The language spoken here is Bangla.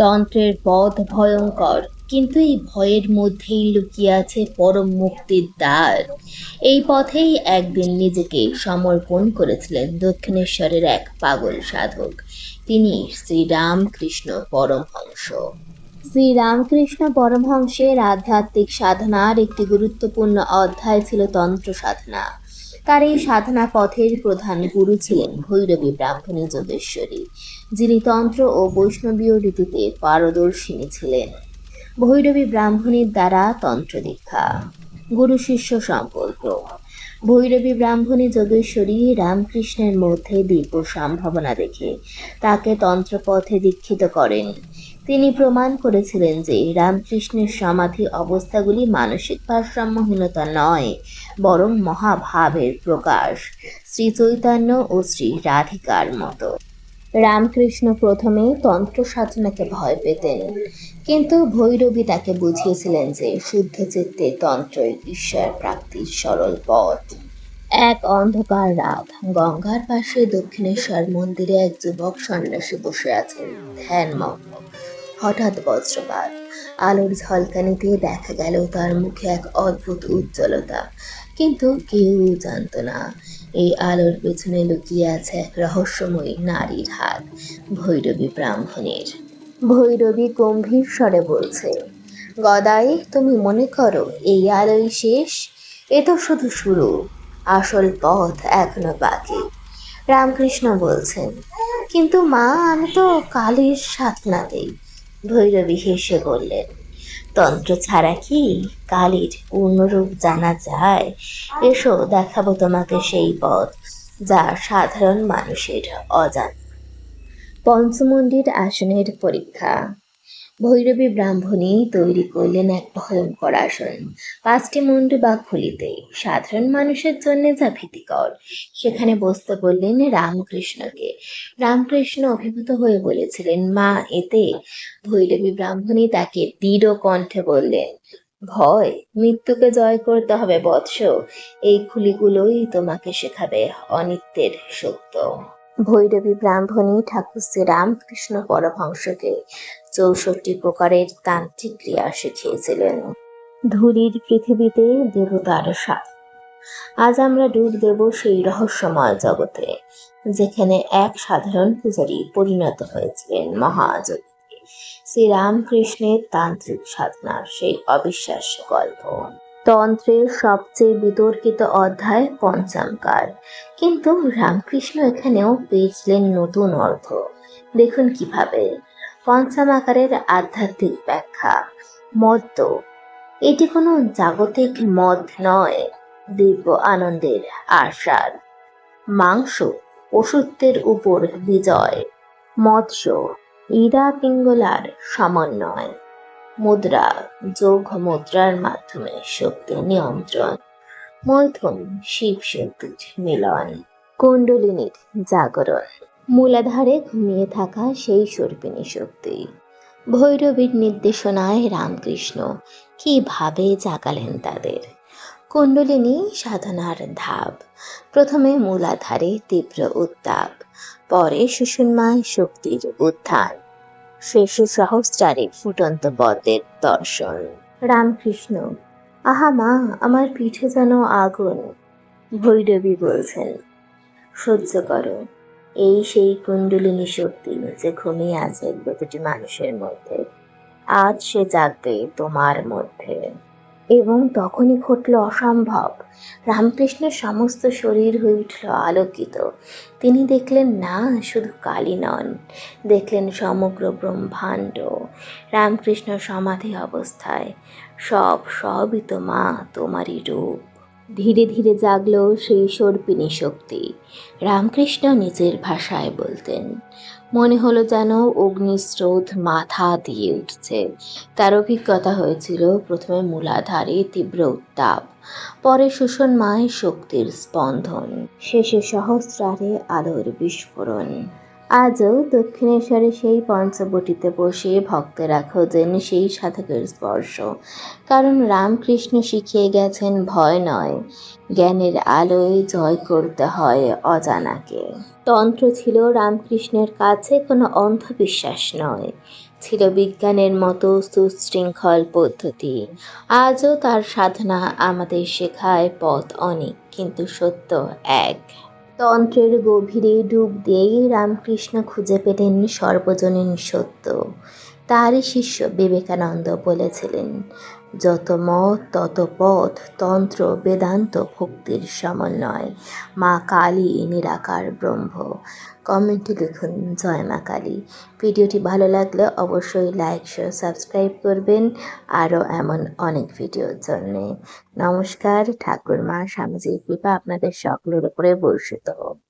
তন্ত্রের পথ ভয়ঙ্কর, কিন্তু এই ভয়ের মধ্যেই লুকিয়ে আছে পরম মুক্তির দ্বার। এই পথেই একদিন নিজেকে সমর্পণ করেছিলেন দক্ষিণেশ্বরের এক পাগল সাধক। তিনি শ্রীরামকৃষ্ণ পরমহংস। শ্রীরামকৃষ্ণ পরমহংসের আধ্যাত্মিক সাধনার একটি গুরুত্বপূর্ণ অধ্যায় ছিল তন্ত্র সাধনা। তার এই সাধনা পথের প্রধান গুরু ছিলেন ভৈরবী ব্রাহ্মণী যোগেশ্বরী, যিনি তন্ত্র ও বৈষ্ণবীয় রীতিতে পারদর্শিনী ছিলেন। ভৈরবী ব্রাহ্মণীর দ্বারা তন্ত্র দীক্ষা গুরু শিষ্য সম্পর্ক। ভৈরবী ব্রাহ্মণী যোগেশ্বরী রামকৃষ্ণের মধ্যে দিব্য সম্ভাবনা দেখে তাকে তন্ত্রপথে দীক্ষিত করেন। তিনি প্রমাণ করেছিলেন যে রামকৃষ্ণের সমাধি অবস্থাগুলি মানসিক ভারসাম্যহীনতা নয়, বরং মহাভাবের প্রকাশ, শ্রী চৈতন্য ও শ্রী রাধিকার মতো। রামকৃষ্ণ প্রথমে তন্ত্র সাধনাকে ভয় পেতেন, কিন্তু ভৈরবী তাকে বুঝিয়েছিলেন যে শুদ্ধ চিত্তে তন্ত্রই ঈশ্বর প্রাপ্তির সরল পথ। এক অন্ধকার রাত গঙ্গার পাশে দক্ষিণেশ্বর মন্দিরে এক যুবক সন্ন্যাসী বসে আছেন ধ্যানমগ্ন হঠাৎ বজ্রপাত। আলোর ঝলকানিতে দেখা গেল তার মুখে এক অদ্ভুত উজ্জ্বলতা। কিন্তু কেউ জানতো না, এই আলোর পেছনে লুকিয়ে আছে এক রহস্যময়ী নারীর হাত, ভৈরবী ব্রাহ্মণের। ভৈরবী গম্ভীর স্বরে বলছে, গদাই, তুমি মনে করো এই আলোই শেষ? এ তো শুধু শুরু, আসল পথ এখনও বাকি। রামকৃষ্ণ বলছেন, কিন্তু মা, আমি তো কালীর সাধনা দেই। ভৈরবী হেসে বললেন, তন্ত্র ছাড়া কি কালীর পূর্ণরূপ জানা যায়? এসো, দেখাবো তোমাকে সেই পথ যা সাধারণ মানুষের অজান। পঞ্চমন্ডির আসনের পরীক্ষা। ভৈরবী ব্রাহ্মণী তৈরি করলেন এক ভয়ঙ্কর আসন পাঁচটি মুন্ডু বা খুলিতে সাধারণ মানুষের জন্য যা ভীতিকর, সেখানে বসতে বললেন রামকৃষ্ণকে। রামকৃষ্ণ অভিভূত হয়ে বলেছিলেন, মা, এতে? ভৈরবী ব্রাহ্মণী তাকে দৃঢ় কণ্ঠে বললেন, ভয়, মৃত্যুকে জয় করতে হবে বৎস। এই খুলিগুলোই তোমাকে শেখাবে অনিত্যের সত্য। ভৈরবী ব্রাহ্মণী ঠাকুর শ্রী রামকৃষ্ণ পরমহংসকে চৌষট্টি প্রকারের তান্ত্রিক ক্রিয়া শিখিয়েছিলেন। ধুলির পৃথিবীতে দেবতার সাথ আজ আমরা ডুব দেব সেই রহস্যময় জগতে, যেখানে এক সাধারণ পূজারী পরিণত হয়েছিলেন মহাযোগী শ্রীরামকৃষ্ণের তান্ত্রিক সাধনার সেই অবিশ্বাস্য গল্প। তন্ত্রের সবচেয়ে বিতর্কিত অধ্যায় পঞ্চমকার কিন্তু রামকৃষ্ণ এখানেও পেয়েছিলেন নতুন অর্থ। দেখুন কীভাবে পঞ্চমাকারের আধ্যাত্মিক ব্যাখ্যা, মদ্য। এটি কোনো জাগতিক মদ নয়, দিব্য আনন্দের আশার মাংস পশুত্বের উপর বিজয়। মৎস্য, ইরা পিঙ্গলার সমন্বয়। মুদ্রা, যোগ মুদ্রার মাধ্যমে শক্তি নিয়ন্ত্রণ। মৈথুন শিব শক্তির মিলন। কুণ্ডলিনীর জাগরণ। মূলাধারে ঘুমিয়ে থাকা সেই সর্পিণী শক্তি। ভৈরবীর নির্দেশনায় রামকৃষ্ণ কীভাবে জাগালেন তাদের? কুণ্ডলিনী সাধনার ধাপ। প্রথমে মূলাধারে তীব্র উত্তাপ, পরে সুষুম্নায় শক্তির উত্থান, শেষে সহস্রারে ফুটন্ত পদ্মের দর্শন। রামকৃষ্ণ, আহা মা, আমার পিঠে যেন আগুন। ভৈরবী বলছেন, সহ্য করো। এই সেই কুণ্ডলিনী শক্তি যে ঘুমিয়ে আছে প্রতিটি মানুষের মধ্যে। আজ সে জাগবে তোমার মধ্যে। এবং তখনই ঘটল অসম্ভব। রামকৃষ্ণের সমস্ত শরীর হয়ে উঠল আলোকিত। তিনি দেখলেন, না, শুধু কালী নন। দেখলেন সমগ্র ব্রহ্মাণ্ড রামকৃষ্ণ সমাধি অবস্থায়। সব, সবই তো মা তোমারই রূপ। ধীরে ধীরে জাগলো সেই সর্পিণী শক্তি। রামকৃষ্ণ নিজের ভাষায় বলতেন, মনে হলো যেন অগ্নিস্রোত মাথা দিয়ে উঠছে। তার অভিজ্ঞতা হয়েছিল প্রথমে মূলাধারে তীব্র উত্তাপ, পরে শোষণময় শক্তির স্পন্দন, শেষে সহস্রারে আলোর বিস্ফোরণ। আজও দক্ষিণেশ্বরে সেই পঞ্চবটিতে বসে ভক্তেরা খোঁজেন সেই সাধকের স্পর্শ। কারণ রামকৃষ্ণ শিখিয়ে গেছেন, ভয় নয়। জ্ঞানের আলোয় জয় করতে হয় অজানাকে। তন্ত্র ছিল রামকৃষ্ণের কাছে কোনো অন্ধবিশ্বাস নয়। ছিল বিজ্ঞানের মতো সুশৃঙ্খল পদ্ধতি। আজও তার সাধনা আমাদের শেখায় পথ অনেক, কিন্তু সত্য এক। তন্ত্রের গভীরে ডুব দিয়েই রামকৃষ্ণ খুঁজে পেলেন সর্বজনীন সত্য। তারই শিষ্য বিবেকানন্দ বলেছিলেন যত মত, তত পথ, তন্ত্র, বেদান্ত ভক্তির সমন্বয় মা কালী নিরাকার ব্রহ্ম। কমেন্টে লিখুন, জয় মা কালী। ভিডিওটি ভালো লাগলে অবশ্যই লাইক শেয়ার সাবস্ক্রাইব করবেন। আরও এমন অনেক ভিডিওর জন্যে। নমস্কার ঠাকুর মা স্বামীজির কৃপা আপনাদের সকলের উপরে বর্ষিত হোক।